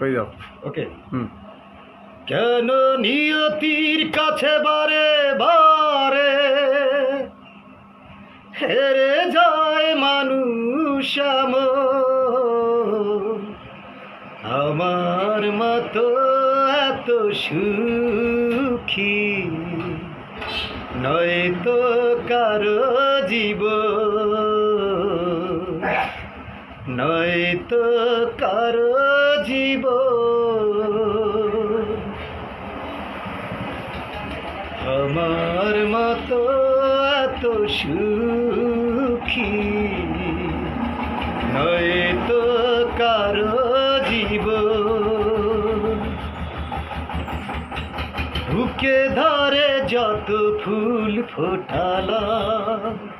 কই যাও ওকে হুম। কেন নিয়তির কাছে বারে বারে হেরে যায় মানুষ আমার মতো এত সুখী নয়তো কারও জীব নয়তো কারও জীব আমার মতো এত সুখী। নয়তো কারও জীব বুকে ধরে যত ফুল ফোটালাম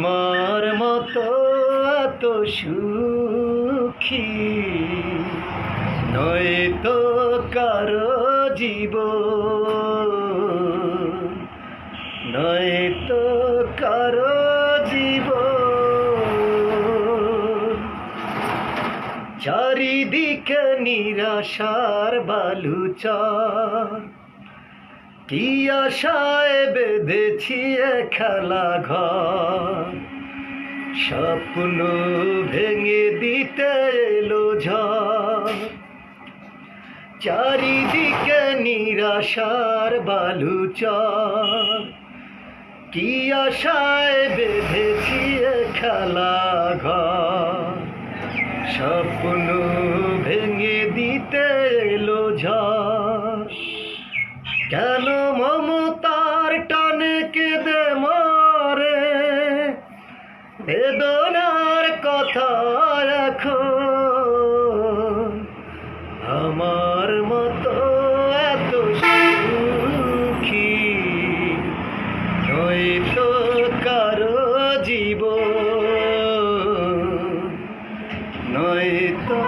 আমার মতো এত সুখী। নয়তো কারও জীব নয়তো কারও জীব চারিদিকে নিরাশার বালুচর। কি আশায় বেঁধেছি খেলা ঘর? স্বপ্ন ভেঙে দিতে এলো ঝড়। চারিদিকে নিরাশার বালুচর কি আশায় বেঁধেছি খেলা ঘর? স্বপ্ন আশা রাখো আমার মতো এত সুখী নয়তো কারও জীব নয় নয়তো